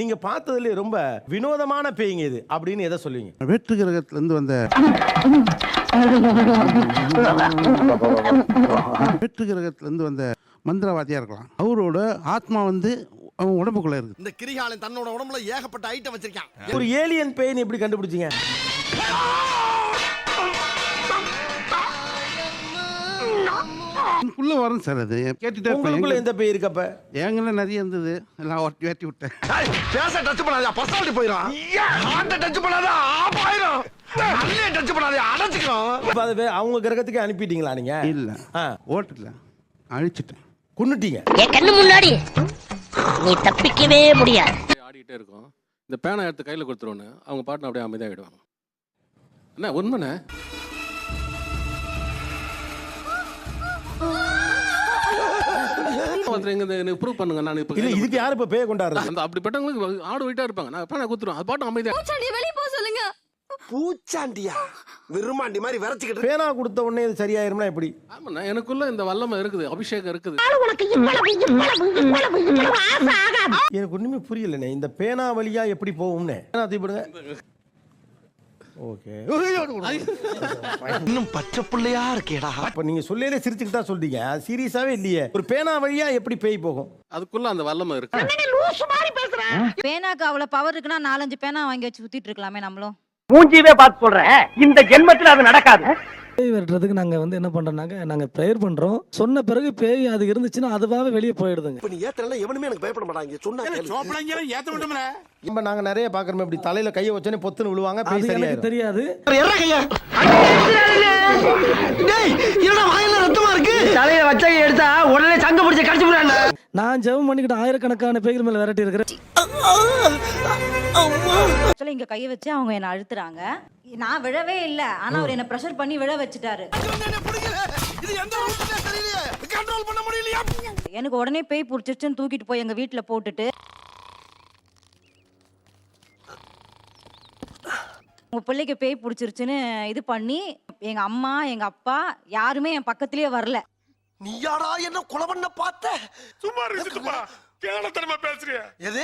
நீங்க பார்த்ததுல ரொம்ப வினோதமான பேய்ங்க இது அப்படின்னு எதை சொல்லுவீங்க? வேற்று கிரகத்திலேருந்து வந்த வேற்று கிரகத்திலேருந்து வந்த மந்திரவாதியா இருக்கலாம். அவரோட ஆத்மா வந்து அவன் உடம்புக்குள்ள இருக்கு. இந்த கிரிகாலன் தன்னோட உடம்புல ஏகப்பட்ட ஐட்டம் வச்சிருக்கான். ஒரு ஏலியன் பேய்னு எப்படி கண்டுபிடிச்சீங்க? உள்ள வரும் சார் அது. கேட்டுட்டே உங்களுக்குள்ள எந்த பேய் இருக்கப்ப? எங்களை நிறைய இருந்தது. எல்லாம் ஒட்டி வேட்டி விட்டேன். பேச டச் பண்ணாதே பர்சனாலிட்டி போயிடும் ஹார்ட்ட டச் பண்ணாதே ஆப் ஆயிரும் டச் பண்ணாதே அடைச்சிக்கும் இப்ப அது அவங்க கிரகத்துக்கு அனுப்பிட்டீங்களா நீங்க? இல்ல. ஆ. ஓட்டல. அழிச்சிட்டேன். கொன்னுட்டீங்க. என் கண்ணு முன்னாடி. நீ தப்பிக்கவே முடியாது. ஆடிக்கிட்டே இருக்கும். இந்த பேனை எடுத்து கையில் கொடுத்துருவோன்னு அவங்க பாட்டு அப்படியே அமைதியாகிடுவாங்க என்ன உண்மைண்ணே? இந்த ப்ரூவ் பண்ணுங்க. நான் இப்போ இல்ல இதுக்கு யாரு இப்ப பேய கொண்டாடுறது? அந்த அப்படிப்பட்டவங்களுக்கு ஆடு வெயிட்டா இருப்பாங்க. நான் பேனை கொடுத்துருவோம் அது பாட்டு அமைதியா. வெளிய போக சொல்லுங்க. பூச்சாண்டியா? விருமாண்டி மாதிரி விரைச்சிக்கிட்டு பேனா கொடுத்த உடனே இது சரியாயிரும்னா எப்படி? ஆமாண்ணா எனக்குள்ள இந்த வல்லமை இருக்குது அபிஷேகம் இருக்குது. உனக்கு இவ்வளவு இவ்வளவு இவ்வளவு இவ்வளவு ஆசை ஆகாது. எனக்கு ஒண்ணுமே புரியலண்ணே. இந்த பேனா வழியா எப்படி போகும்னே? பேனா தூக்கிடுங்க ஓகே. இன்னும் பச்சை பிள்ளையா இருக்கேடா. அப்ப நீங்க சொல்லையில சிரிச்சுக்கிட்டு தான் சொல்றீங்க. அது சீரியஸாவே இல்லையே. ஒரு பேனா வழியா எப்படி பேய் போகும்? அதுக்குள்ள அந்த வல்லமை இருக்கு. பேனாக்கு அவ்வளவு பவர் இருக்குன்னா நாலஞ்சு பேனா வாங்கி வச்சு சுத்திட்டு இருக்கலாமே நம்மளும். மூஞ்சியவே பார்த்து சொல்றேன் இந்த ஜென்மத்தில் அது நடக்காது. பேய் விரட்டுறதுக்கு நாங்க வந்து என்ன பண்றோம்னாக்க நாங்க ப்ரேயர் பண்றோம். சொன்ன பிறகு பேய் அது இருந்துச்சுன்னா அதுவாகவே வெளியே போயிடுதுங்க. இப்ப நீ ஏத்தனால எவனுமே எனக்கு பயப்பட மாட்டாங்க. சொன்னா கேளு. நம்ம நாங்க நிறைய பாக்குறோம் இப்படி தலையில கைய வச்சோனே பொத்துன்னு விழுவாங்க பேய் எனக்கு தெரியாது. டேய் என்னடா வாயில ரத்தமா இருக்கு? தலையில வச்ச எடுத்தா உடனே சங்க பிடிச்ச நான் ஜெபம் பண்ணிக்கிட்டு ஆயிரக்கணக்கான பேய்கள் மேல விரட்டி இருக்கிறேன். ஆக்சுவலா இங்க கைய வச்சு அவங்க என்ன அழுத்துறாங்க. நான் விழவே இல்ல. ஆனா அவர் என்ன ப்ரெஷர் பண்ணி விழ வச்சுட்டாரு. எனக்கு உடனே பேய் புடிச்சிருச்சுன்னு தூக்கிட்டு போய் எங்க வீட்டுல போட்டுட்டு உங்க பிள்ளைக்கு பேய் பிடிச்சிருச்சுன்னு இது பண்ணி எங்க அம்மா எங்க அப்பா யாருமே என் பக்கத்திலேயே வரல. நீயாடா என்ன கொலை பண்ண பார்த்த? சும்மா இருக்குப்பா கேவலத்தனமா பேசுறிய. எது?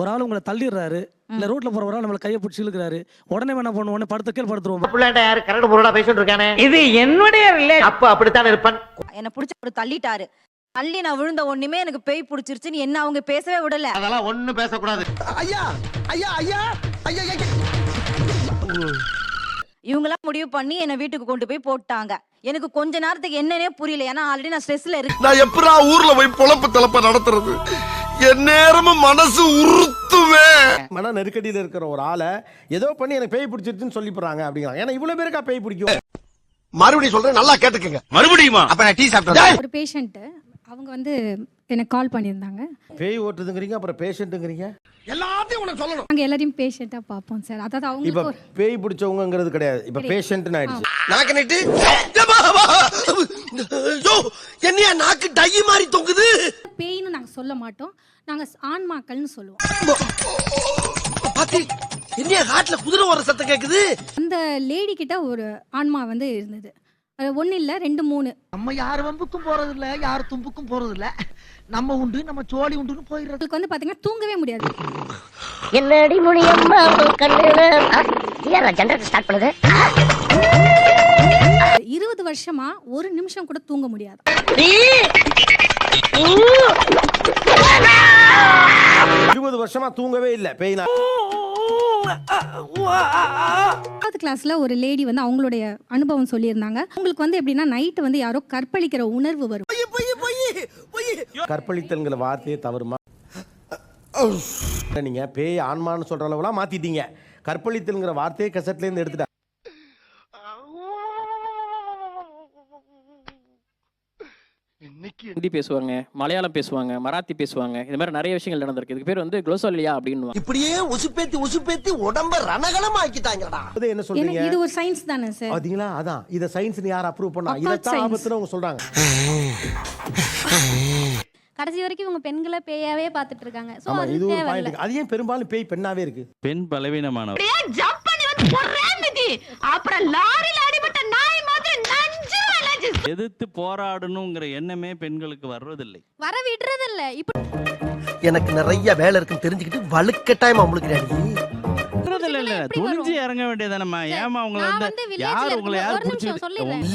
ஒரு ஆள் உங்களை தள்ளிடுறாரு. இல்ல ரோட்ல போற ஒரு ஆள் நம்மள கையை பிடிச்சி இழுக்கிறாரு. உடனே என்ன பண்ணுவோம் படுத்த கீழ் படுத்துருவோம் பிள்ளைண்ட யாரு கரடு பொருளா பேசிட்டு இருக்கானே? இது என்னுடைய ரிலே அப்ப அப்படித்தான் இருப்பான். என்னை பிடிச்சி அவர் தள்ளிட்டாரு. தள்ளி நான் விழுந்த ஒண்ணுமே எனக்கு பேய் பிடிச்சிருச்சுன்னு என்ன அவங்க பேசவே விடல. அதெல்லாம் ஒண்ணும் பேசக்கூடாது. ஐயா ஐயா ஐயா ஐயா ஐயா. இவங்களாம் முடிவு பண்ணி என்னை வீட்டுக்கு கொண்டு போய் போட்டாங்க. எனக்கு கொஞ்ச நேரத்துக்கு என்னன்னே புரியல. ஏன்னா ஆல்ரெடி நான் ஸ்ட்ரெஸ்ல இருக்கேன். நான் எப்படா ஊர்ல போய் பொழப்பு தலப்ப நடத்துறது? என் நேரமும் மனசு உறுத்துவே மன நெருக்கடியில இருக்கிற ஒரு ஆளை ஏதோ பண்ணி எனக்கு பேய் பிடிச்சிருச்சுன்னு சொல்லி போறாங்க அப்படிங்கிறாங்க. ஏன்னா இவ்வளவு பேருக்கா பேய் பிடிக்கும். மறுபடியும் சொல்றேன் நல்லா கேட்டுக்கங்க. மறுபடியுமா? அப்ப நான் டீ சாப்பிட்டேன் ஒரு பேஷண்ட்டு அவங்க வந்து எனக்கு கால் பண்ணியிருந்தாங்க. பேய் ஓட்டுதுங்கிறீங்க அப்புறம் பேஷண்ட்டுங்கிறீங்க எல்லாத்தையும் உனக்கு சொல்லணும். நாங்கள் எல்லாரையும் பேஷண்ட்டாக பார்ப்போம் சார் அதாவது இப்ப அவங்களுக்கு ஒரு பேய் பிடிச்சவங்கிறது கிடையாது. இப்ப பேஷண்ட்னு ஆயிடுச்சு. நாக்கு நட்டு. என்னையா நாக்கு டை மாதிரி தொங்குது? பேய்னு நாங்கள் சொல்ல மாட்டோம். நாங்கள் ஆன்மாக்கள்னு சொல்லுவோம். பாத்தி என்னையா காட்டுல குதிரை வர சத்தம் கேக்குது? அந்த லேடி கிட்ட ஒரு ஆன்மா வந்து இருந்தது. அது ஒன்றும் இல்லை ரெண்டு மூணு. நம்ம யார் வம்புக்கும் போறது இல்ல யார் தும்புக்கும் போறது இல்ல நம்ம உண்டு நம்ம சோழி உண்டுன்னு போயிடுறது. அவங்களுக்கு வந்து பார்த்தீங்கன்னா தூங்கவே முடியாது. என்னடி முடியம்மா ஜென்ரேட்டர் ஸ்டார்ட் பண்ணுது? இருபது வருஷமா ஒரு நிமிஷம் கூட தூங்க முடியாது. இருபது வருஷமா தூங்கவே இல்ல பேய்னா பத்தாவது கிளாஸ்ல ஒரு லேடி வந்து அவங்களுடைய அனுபவம் சொல்லியிருந்தாங்க. உங்களுக்கு வந்து எப்படின்னா நைட்டு வந்து யாரோ கற்பழிக்கிற உணர்வு வரும். கற்பழித்தல்ங்கிற வார்த்தையே தவறுமா? நீங்க பேய் ஆன்மான்னு சொல்ற அளவுலாம் மாத்திட்டீங்க. கற்பழித்தல்ங்கிற வார்த்தையே கசட்ல இருந்து எடுத்துட்டா ஹிந்தி பேசுவாங்க மலையாளம் பேசுவாங்க மராத்தி பேசுவாங்க இந்த மாதிரி நிறைய விஷயங்கள் நடந்திருக்கு. இதுக்கு பேர் வந்து குளோசோலியா அப்படின்னு இப்படியே உசுப்பேத்தி உசுப்பேத்தி உடம்ப ரணகலம் ஆக்கிட்டாங்கடா அது என்ன சொல்றீங்க? இது ஒரு சயின்ஸ் தானே சார் பாத்தீங்களா? அதான். இத சயின்ஸ் யார் அப்ரூவ் பண்ணா? science. ஆபத்துன்னு அவங்க சொல்றாங்க. கடைசி வரைக்கும் இவங்க பெண்களை பேயாவே பார்த்துட்டு இருக்காங்க ஆமா அது இது தேவையில்ல. பாயிண்ட் அது ஏன் பெரும்பாலும் பேய் பெண்ணாவே இருக்கு. பெண் பலவீனமானவர். ஜம்ப் பண்ணி வந்து அப்புறம் லாரில எதிர்த்து போராடணுங்கிற எண்ணமே பெண்களுக்கு வர்றதில்லை. வர விடுறதில்ல. இப்போ எனக்கு நிறைய வேலை இருக்குன்னு தெரிஞ்சுக்கிட்டு வலுக்கட்டாயமா உங்களுக்கு இல்ல. இல்ல துணிஞ்சு இறங்க வேண்டியதானம்மா. ஏமா உங்களை வந்து யார் உங்களை யார் பிடிச்சி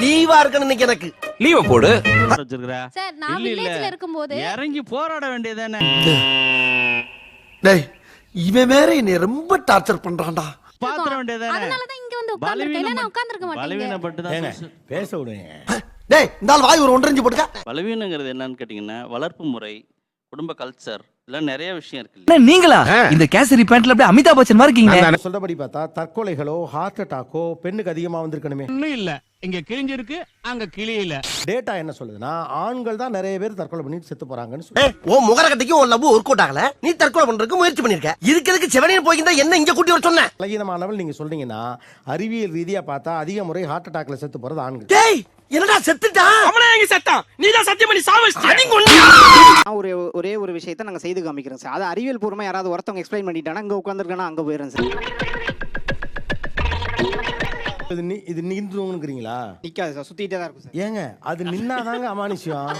லீவா இருக்கணும் இன்னைக்கு எனக்கு. லீவ போடு. வச்சிருக்கிறா? சார் இல்ல இல்ல. இருக்கும்போது இறங்கி போராட வேண்டியதானே டேய் இவன் வேற என்னை ரொம்ப டார்ச்சர் பண்றான்டா. பாத்திர வேண்டியதானே தான் இங்க வந்து பலவீனம் உட்கார்ந்திருக்க பலவீனப்பட்டு ஏங்க தான் பேச விடுங்க. டேய் இந்த ஆள் வாய் ஒரு ஒன்றரை போட்டுக்க. பலவீனங்கிறது என்னன்னு கேட்டிங்கன்னா வளர்ப்பு முறை குடும்ப கல்ச்சர் இதெல்லாம் நிறைய விஷயம் இருக்கு நீங்களா? இந்த கேசரி பேண்ட்ல அப்படியே அமிதாப் பச்சன் மாதிரி இருக்கீங்க சொல்றபடி பார்த்தா தற்கொலைகளோ ஹார்ட் அட்டாக்கோ பெண்ணுக்கு அதிகமா வந்திருக்கணுமே. ஒண்ணும் இல்ல. இங்க கிழிஞ்சிருக்கு அங்க கிளியில டேட்டா என்ன சொல்லுதுன்னா ஆண்கள் தான் நிறைய பேர் தற்கொலை பண்ணிட்டு செத்து போறாங்கன்னு சொல்லு ஏய் உன் முகர கட்டிக்கு உன் லவ் ஒர்க் அவுட் ஆகல. நீ தற்கொலை பண்றதுக்கு முயற்சி பண்ணிருக்க. இதுக்கு எதுக்கு செவனியன் போய்க்கிருந்தா என்ன இங்க கூட்டி வர சொன்ன? பலகீனமானவள் நீங்க சொல்றீங்கன்னா அறிவியல் ரீதியா பார்த்தா அதிக முறை ஹார்ட் அட்டாக்ல செத்து போறது ஆண்கள். டேய் என்னடா செத்துட்டா? அவனே எங்க செத்தான் நீ தான் சத்தியம் பண்ணி சாவச்சிட்ட ஒரு ஒரே ஒரு விஷயத்தை நாங்கள் செய்து காமிக்கிறோம் சார். அது அறிவியல் பூர்வமாக யாராவது ஒருத்தவங்க எக்ஸ்பிளைன் பண்ணிட்டாங்கன்னா அங்கே உட்காந்துருக்கேன்னா அங்கே போயிடுறேன் சார். இது நீ இது நின்றுங்கிறீங்களா நிற்காது சார். சுற்றிட்டே தான் இருக்கும் சார். ஏங்க அது நின்னாதாங்க அமானுஷ்யம்.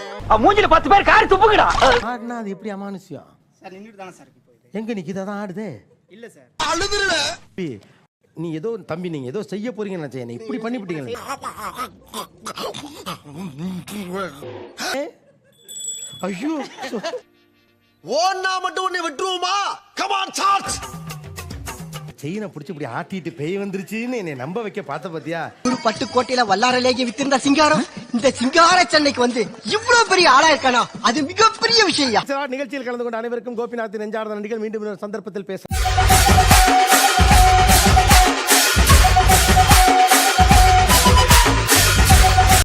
மூஞ்சில பத்து பேர் காரி துப்புங்கடா. ஆடுனா அது எப்படி அமானுஷ்யம்? சார் நின்றுட்டு தானே சார் இப்போ இது எங்க நிக்கிதா? தான் ஆடுதே. இல்லை சார். தம்பி, நீ ஏதோ தம்பி நீங்க ஏதோ செய்ய போறீங்கன்னு நினைச்சேன். இப்படி பண்ணிவிட்டீங்க ஐயோ ஓன்னா மட்டும் உன்னை விட்டுருவோமா? கமான் சார்ஜ் செயினை பிடிச்சி இப்படி ஆட்டிட்டு பேய் வந்துருச்சுன்னு என்னை நம்ப வைக்க பார்த்த பாத்தியா? ஒரு பட்டு கோட்டையில வல்லாரலேயே வித்திருந்த சிங்காரம் இந்த சிங்கார சென்னைக்கு வந்து இவ்வளவு பெரிய ஆளா இருக்கானா? அது மிகப்பெரிய விஷயம். நிகழ்ச்சியில் கலந்து கொண்ட அனைவருக்கும் கோபிநாத் நெஞ்சார்ந்த நடிகள் மீண்டும் சந்தர்ப்பத்தில் பேச